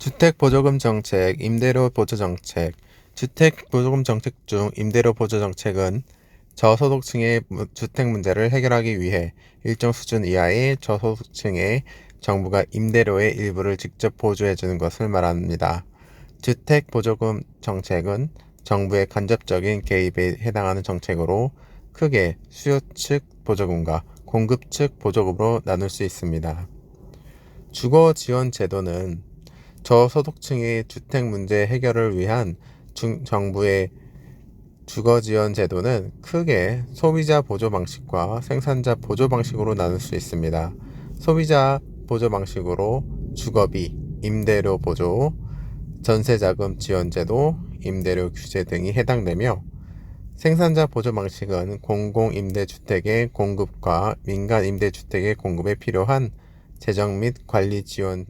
주택보조금 정책, 임대료 보조 정책. 주택보조금 정책 중 임대료 보조 정책은 저소득층의 무- 주택 문제를 해결하기 위해 일정 수준 이하의 저소득층에 정부가 임대료의 일부를 직접 보조해 주는 것을 말합니다. 주택 보조금 정책은 정부의 간접적인 개입에 해당하는 정책으로 크게 수요 측 보조금과 공급 측 보조금으로 나눌 수 있습니다. 주거 지원 제도는 저소득층의 주택 문제 해결을 위한 중- 정부의 주거 지원 제도는 크게 소비자 보조 방식과 생산자 보조 방식으로 나눌 수 있습니다. 소비자 보조 방식으로 주거비, 임대료 보조, 전세자금 지원 제도, 임대료 규제 등이 해당되며 생산자 보조 방식은 공공 임대 주택의 공급과 민간 임대 주택의 공급에 필요한 재정 및 관리 지원